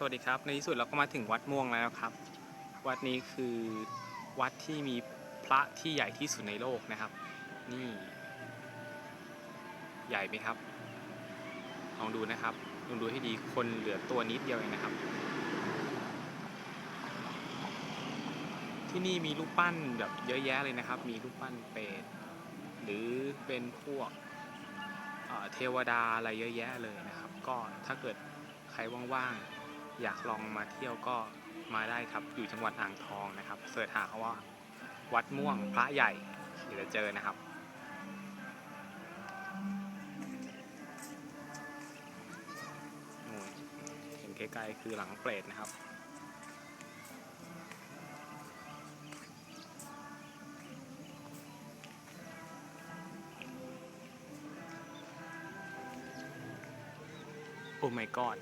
สวัสดีครับ ในที่สุดเราก็มาถึงวัดม่วงแล้วครับ วัดนี้คือวัดที่มีพระที่ใหญ่ที่สุดในโลกนะครับ นี่ ใหญ่ไหมครับ ลองดูนะครับลองดูให้ดีคนเหลือตัวนิดเดียวเองนะครับ ที่นี่มีรูปปั้นแบบเยอะแยะเลยนะครับ มีรูปปั้นเปรตหรือเป็นพวกเเทวดาอะไรเยอะแยะเลยนะครับ ก็ถ้าเกิดใครว่างๆ อยากลองมาเที่ยวก็มาได้ครับ อยู่จังหวัดอ่างทองนะครับเสิร์ชหาเขาว่า วัดม่วงพระใหญ่เดี๋ยวจะเจอนะครับนู่นเห็นไกลๆคือหลังเปรตนะครับโอ้ my god